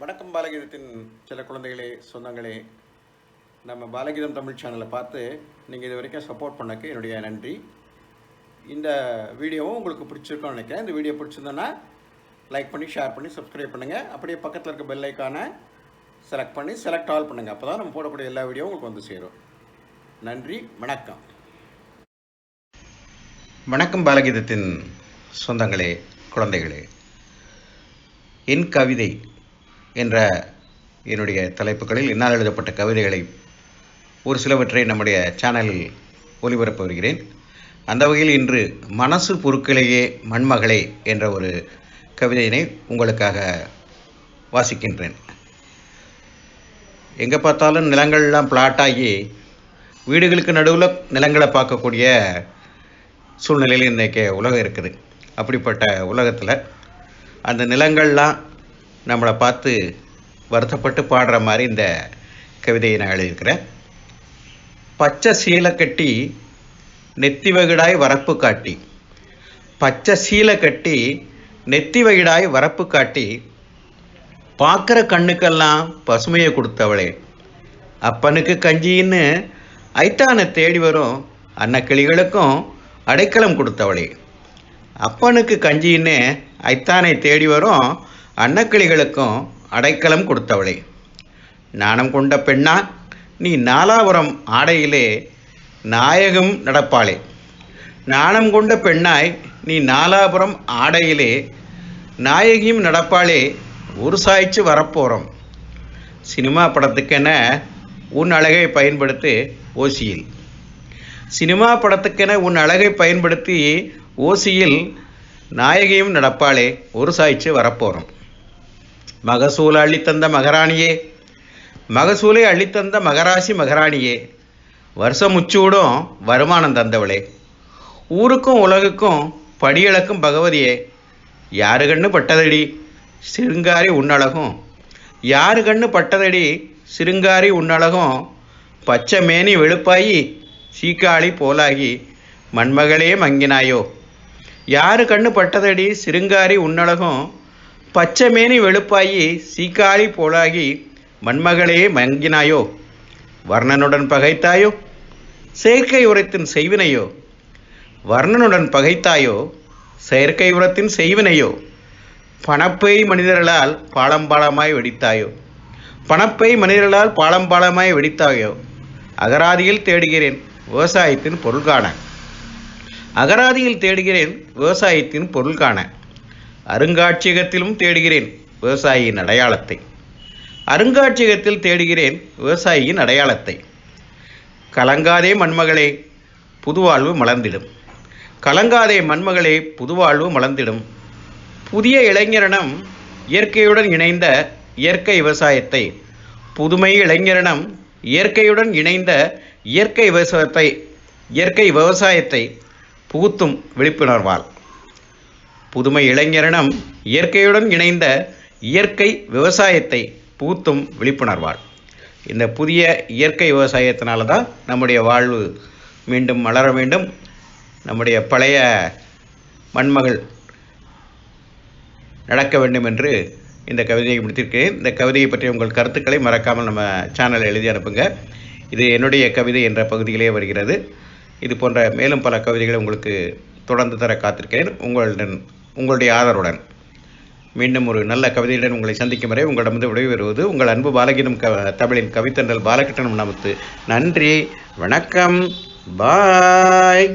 வணக்கம் பாலகீதத்தின் சில குழந்தைகளே சொந்தங்களே. நம்ம பாலகீதம் தமிழ் சேனலை பார்த்து நீங்கள் இது வரைக்கும் சப்போர்ட் பண்ணக்கு என்னுடைய நன்றி. இந்த வீடியோவும் உங்களுக்கு பிடிச்சிருக்கோம்னு நினைக்கிறேன். இந்த வீடியோ பிடிச்சிருந்தோன்னா லைக் பண்ணி ஷேர் பண்ணி சப்ஸ்கிரைப் பண்ணுங்கள் அப்படியே பக்கத்தில் இருக்க பெல் ஐக்கானை செலக்ட் பண்ணி செலக்ட் ஆல் பண்ணுங்கள் அப்போ தான் நம்ம போடக்கூடிய எல்லா வீடியோவும் உங்களுக்கு வந்து சேரும். நன்றி வணக்கம். வணக்கம் பாலகீதத்தின் சொந்தங்களே குழந்தைகளே. என் கவிதை என்ற என்னுடைய தலைப்புகளில் என்னால் எழுதப்பட்ட கவிதைகளை ஒரு சிலவற்றை நம்முடைய சேனலில் ஒளிபரப்ப வருகிறேன். அந்த வகையில் இன்று மனசு பொருட்களையே மண்மகளே என்ற ஒரு கவிதையினை உங்களுக்காக வாசிக்கின்றேன். எங்கே பார்த்தாலும் நிலங்கள்லாம் பிளாட்டாகி ஆகி வீடுகளுக்கு நடுவில் நிலங்களை பார்க்கக்கூடிய சூழ்நிலையில் இன்றைக்கி உலகம் இருக்குது. அப்படிப்பட்ட உலகத்தில் அந்த நிலங்கள்லாம் நம்மளை பார்த்து வருத்தப்பட்டு பாடுற மாதிரி இந்த கவிதையை நான் எழுதியிருக்கிறேன். பச்சை சீலை கட்டி நெத்தி வகிடாய் வரப்பு காட்டி. பச்சை சீலை கட்டி நெத்தி வகிடாய் வரப்பு காட்டி. பார்க்குற கண்ணுக்கெல்லாம் பசுமையை கொடுத்தவளே. அப்பனுக்கு கஞ்சின்னு ஐத்தானை தேடி வரும் அன்னக்கிளிகளுக்கும் அடைக்கலம் கொடுத்தவளே. அப்பனுக்கு கஞ்சின்னு ஐத்தானை தேடி வரும் அன்னக்கிளிகளுக்கும் அடைக்கலம் கொடுத்தவளே. நாணம் கொண்ட பெண்ணா நீ நாலாபுரம் ஆடையிலே நாயகம் நடப்பாளே. நாணம் கொண்ட பெண்ணாய் நீ நாலாபுரம் ஆடையிலே நாயகியும் நடப்பாளே ஒரு சாய்ச்சி வரப்போகிறோம் சினிமா படத்துக்கென உன் அழகை பயன்படுத்தி ஓசியில். சினிமா படத்துக்கென உன் அழகை பயன்படுத்தி ஓசியில் நாயகியும் நடப்பாளே ஒரு சாய்ச்சி வரப்போகிறோம் மகசூலை அள்ளித்தந்த மகராணியே. மகசூலை அள்ளித்தந்த மகராசி மகராணியே வருஷம் முச்சூடும் வருமானம் தந்தவளே. ஊருக்கும் உலகுக்கும் படியளக்கும் பகவதியே யாரு கண்ணு பட்டதடி? சிருங்காரி உன்னழகும். யாரு கண்ணு பட்டதடி? சிருங்காரி உன்னழகும். பச்சை மேனி வெளுப்பாயி சீக்காளி போலாகி மண்மகளே மங்கினாயோ. யாரு கண்ணு பட்டதடி? சிருங்காரி உன்னழகும். பச்சைமேனி வெளுப்பாயி சீக்காளி போலாகி மண்மகளே மங்கினாயோ வர்ணனுடன் பகைத்தாயோ? செயற்கை உரத்தின் செய்வினையோ? வர்ணனுடன் பகைத்தாயோ? செயற்கை உரத்தின் செய்வினையோ? பணப்பை மனிதர்களால் பாலம்பாலமாய் வெடித்தாயோ? பணப்பை மனிதர்களால் பாலம்பாலமாய் வெடித்தாயோ? அகராதியில் தேடுகிறேன் விவசாயத்தின் பொருள் காண. அகராதியில் தேடுகிறேன் விவசாயத்தின் பொருள் காண. அருங்காட்சியகத்திலும் தேடுகிறேன் விவசாயியின் அடையாளத்தை. அருங்காட்சியகத்தில் தேடுகிறேன் விவசாயியின் அடையாளத்தை. கலங்காதே மண்மகளே புதுவாழ்வு மலர்ந்திடும். கலங்காதே மண்மகளே புதுவாழ்வு மலர்ந்திடும். புதிய இளைஞரணம் இயற்கையுடன் இணைந்த இயற்கை விவசாயத்தை. புதுமை இளைஞரணம் இயற்கையுடன் இணைந்த இயற்கை விவசாயத்தை இயற்கை விவசாயத்தை புகுத்தும் விழிப்புணர்வால். புதுமை இளைஞரினம் இயற்கையுடன் இணைந்த இயற்கை விவசாயத்தை பூத்தும் விழிப்புணர்வால் இந்த புதிய இயற்கை விவசாயத்தினால தான் நம்முடைய வாழ்வு மீண்டும் மலர வேண்டும். நம்முடைய பழைய மண்மகள் நடக்க வேண்டும் என்று இந்த கவிதையை முடித்திருக்கிறேன். இந்த கவிதையை பற்றி உங்கள் கருத்துக்களை மறக்காமல் நம்ம சேனலில் எழுதி அனுப்புங்க. இது என்னுடைய கவிதை என்ற பகுதியிலே வருகிறது. இது போன்ற மேலும் பல கவிதைகளை உங்களுக்கு தொடர்ந்து தர காத்திருக்கிறேன். உங்களுடன் உங்களுடைய ஆதரவுடன். மீண்டும் ஒரு நல்ல கவிதையுடன் உங்களை சந்திக்கும் வரை உங்களிடமிருந்து விடைபெறுவது உங்கள் அன்பு பாலகீதம் க தமிழின் கவித்தன்றல் பாலகிருஷ்ணன் நமத்து நன்றி வணக்கம் பாய்.